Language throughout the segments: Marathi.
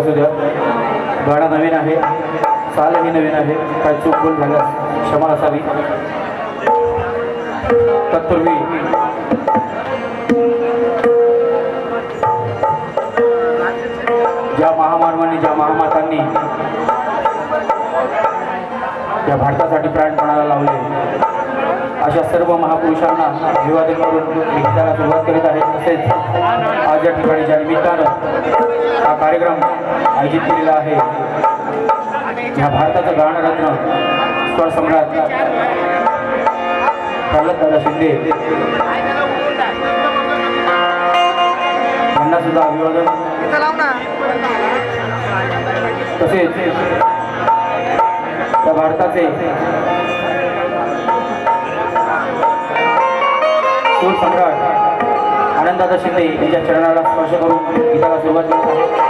असू द्या. गाणं नवीन आहे. चालही नवीन आहे. काय चूक भूल झाल्यास क्षमा असावी. तत्पूर्वी ज्या महामानवांनी ज्या महामातांनी या भारतासाठी प्राणपणाला लावले अशा सर्व महापुरुषांना अभिवादन करून निघताना सुरुवात करीत आहे तसेच आज या ठिकाणी ज्या निमित्तानं हा कार्यक्रम आयोजित केलेला आहे या भारताचं गाणरत्न स्वर सम्राट प्रल्हाददादा शिंदे यांना सुद्धा अभिवादन. तसेच त्या भारताचे सूर सम्राट आनंददादा शिंदे यांच्या चरणाला स्पर्श करून गीताला सुरुवात करत आहे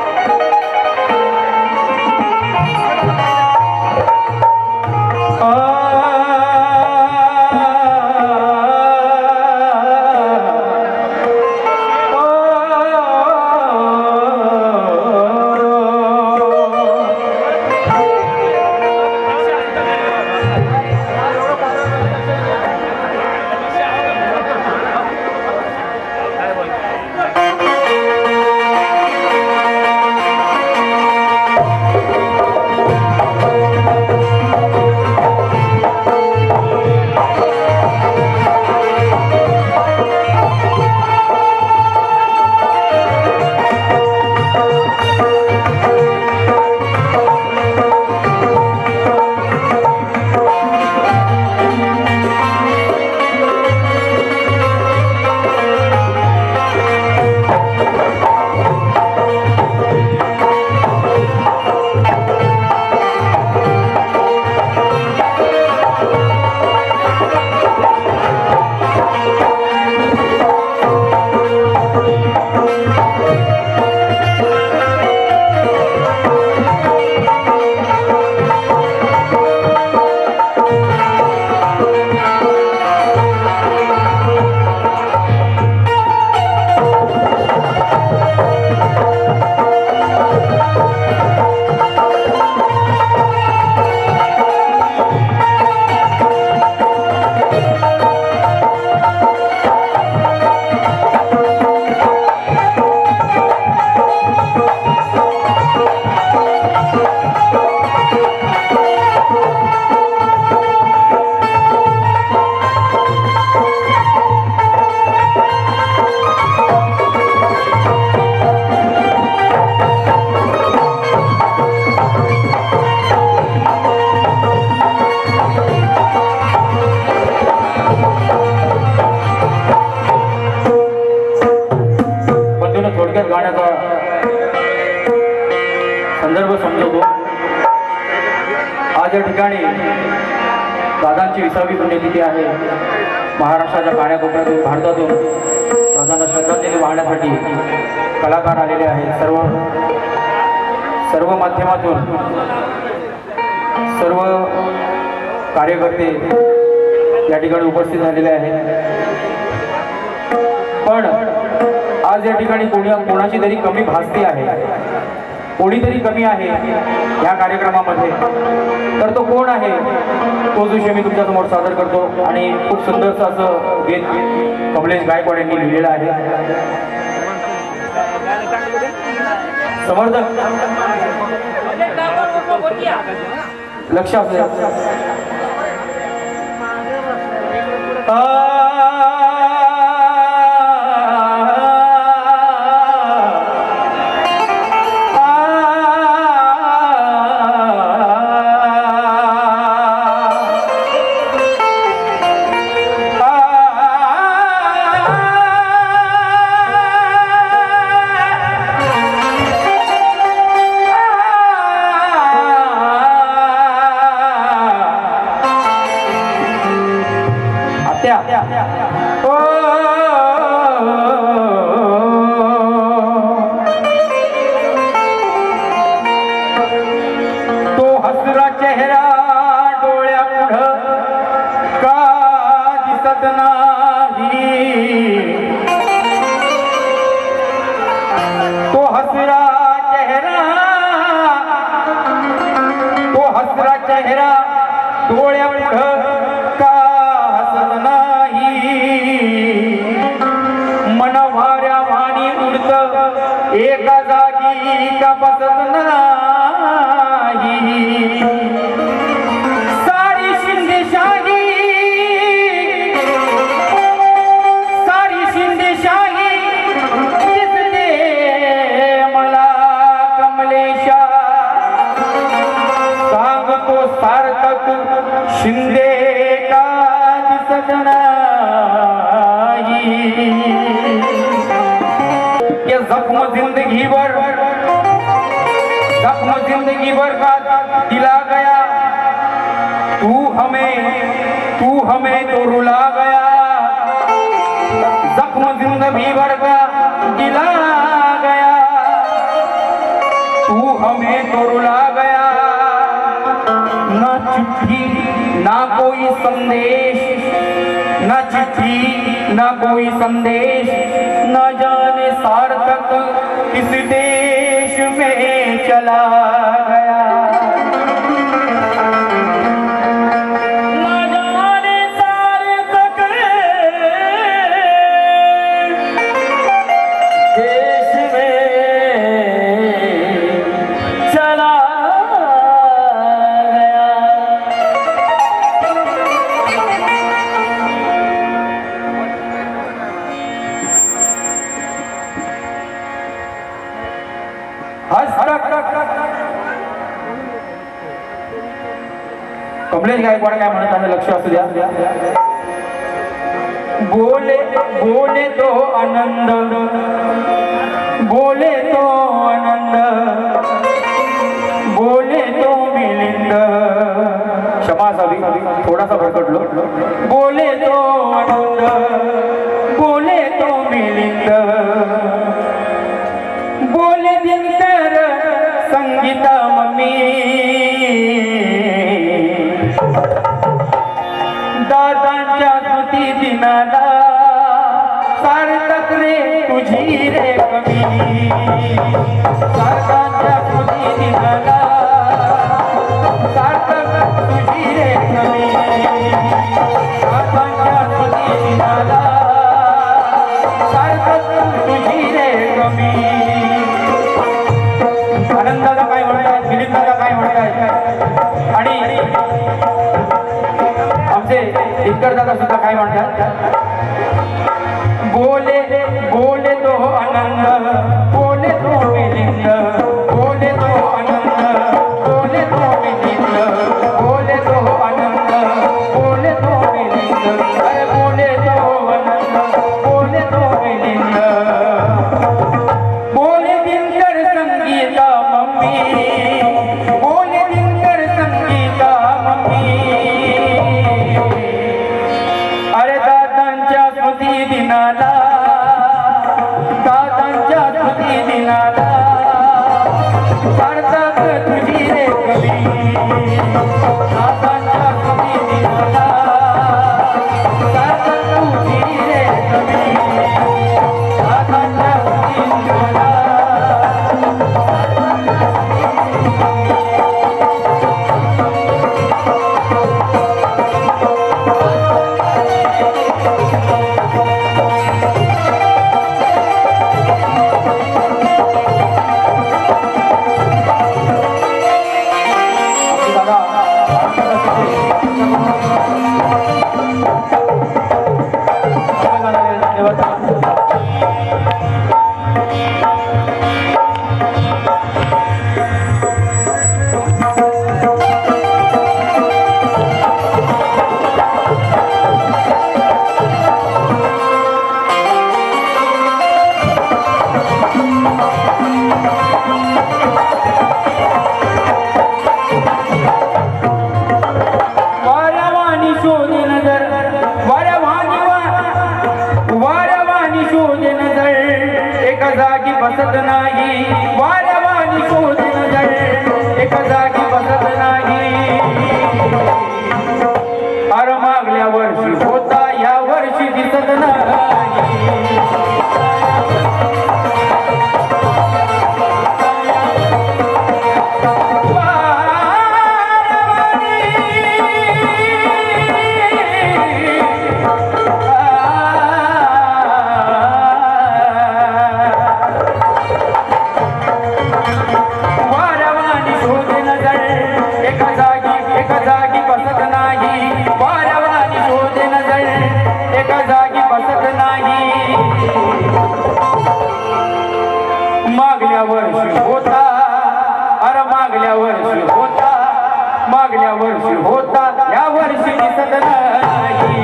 विसावी पुण्यतिथी आहे. महाराष्ट्राच्या काण्याकोपऱ्यातून भारतातून दादांना श्रद्धांजली वाहण्यासाठी कलाकार आलेले आहेत. सर्व सर्व माध्यमातून सर्व कार्यकर्ते या ठिकाणी उपस्थित झालेले आहेत. पण आज या ठिकाणी कोणी कोणाची तरी कमी भासती आहे. कोणीतरी कमी आहे या कार्यक्रमामध्ये. तर तो कोण आहे? तो विषय मी तुमच्यासमोर सादर करतो आणि खूप सुंदरसं असं गीत कमलेश गायकवाड यांनी लिहिलेलं आहे. समर्थक. लक्ष असू ತೋಳೆ जख्म जिंदगीभर जख्म जिंदगीभर का दिला गया। तू हमें तू हमें तो रुला गया। जख्म जिंदगी भर का दिला गया। तू हमें तो रुला गया। ना चिट्ठी ना कोई संदेश। ना चिट्ठी ना कोई संदेश। न जा सार्थक किस देश में चला कमलेश गायकवाड काय म्हणत आहे लक्ष असू द्या. बोले बोले तो आनंद. बोले तो आनंद. बोले तो मिलिंद. क्षमा असावी थोडासा भरकटलो बोले तो आनंद. बोले तो मिलिंद. परे रुझी रे कमी। शंकर दादा सुद्धा काय म्हणतात? बोले मागल्या वर्षी होता या वर्षी दिसत नाही.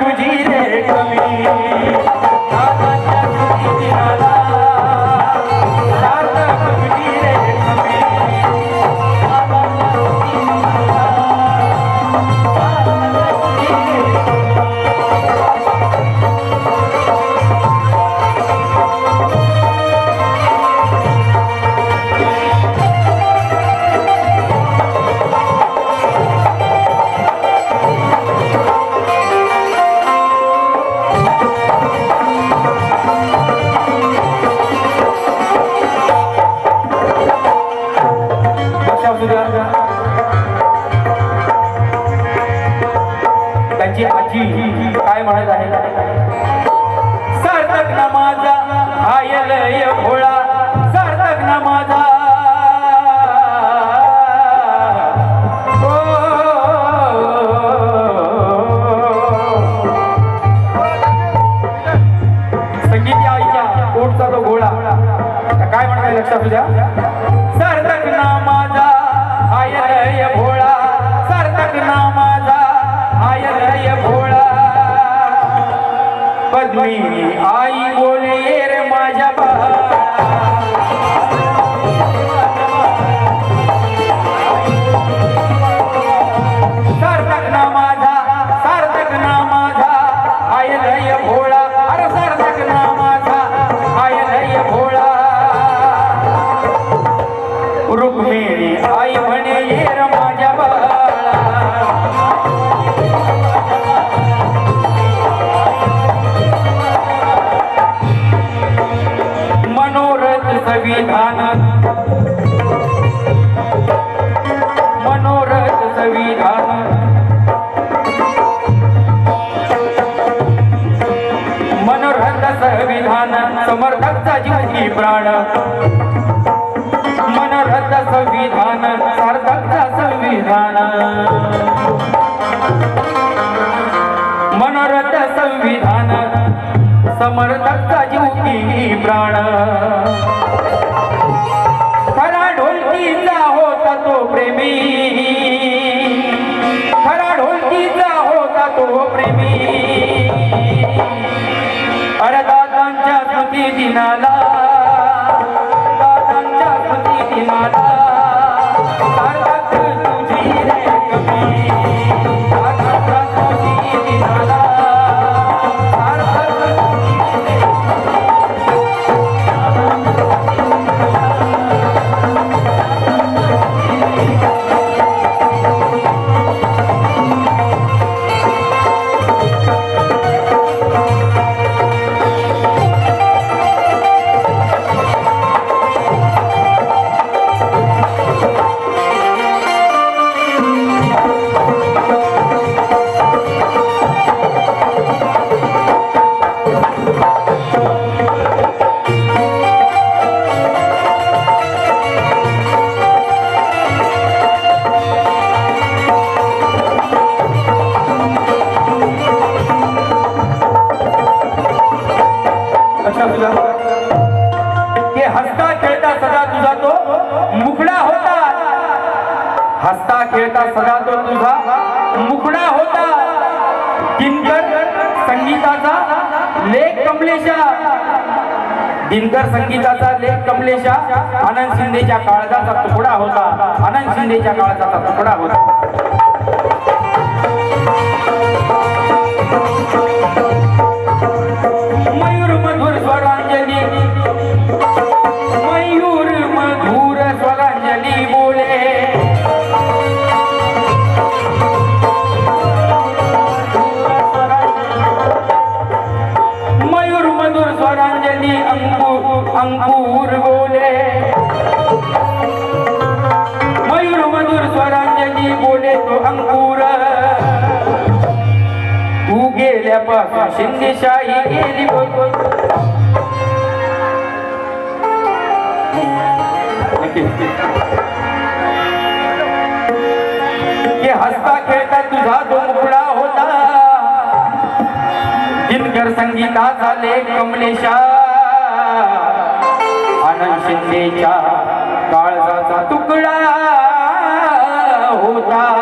तुझी रे कमी। 哎呀湖 समर्थकचा जीवनी प्राण. मनरथ संविधान सार्थकचा संविधान. मनरथ संविधान समर्थकचा जीवनी प्राण. खरा ढोलकीचा होता तो प्रेमी. खरा ढोलकीचा होता तो प्रेमी. दिनाला बाबांच्या दिनाला कमलेशा. दिनकर संगीताचा लेख कमलेशा. आनंद शिंदेच्या काळजाचा तुकडा होता. आनंद शिंदेच्या काळजाचा तुकडा होता. शिंदेशाही गेली बोल की हसता खेळता तुझा तो मुकडा होता. दिनकर संगीता झाले कमलेशा. आनंद शिंदेच्या काळजाचा तुकडा होता.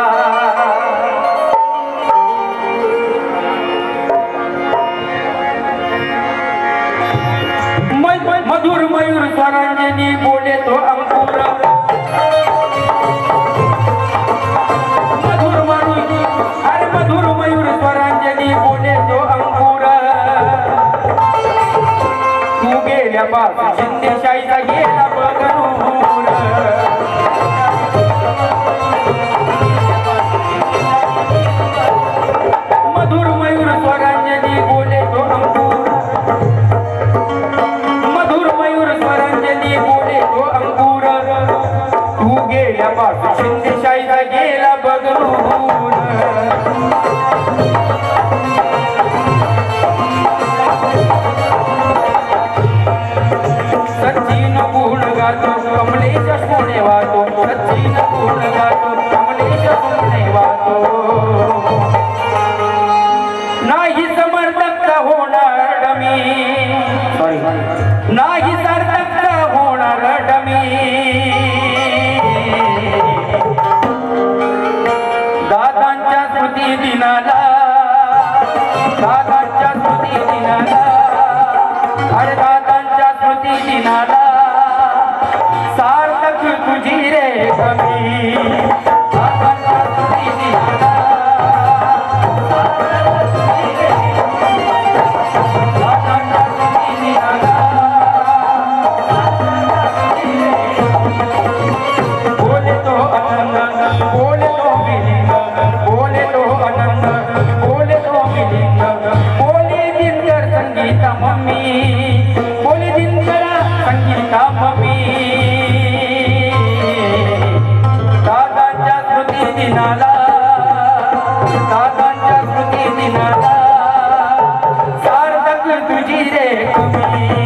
ফরঞ্জনি বলে তো नादा. सार्थक तुझी रे तुम्ही.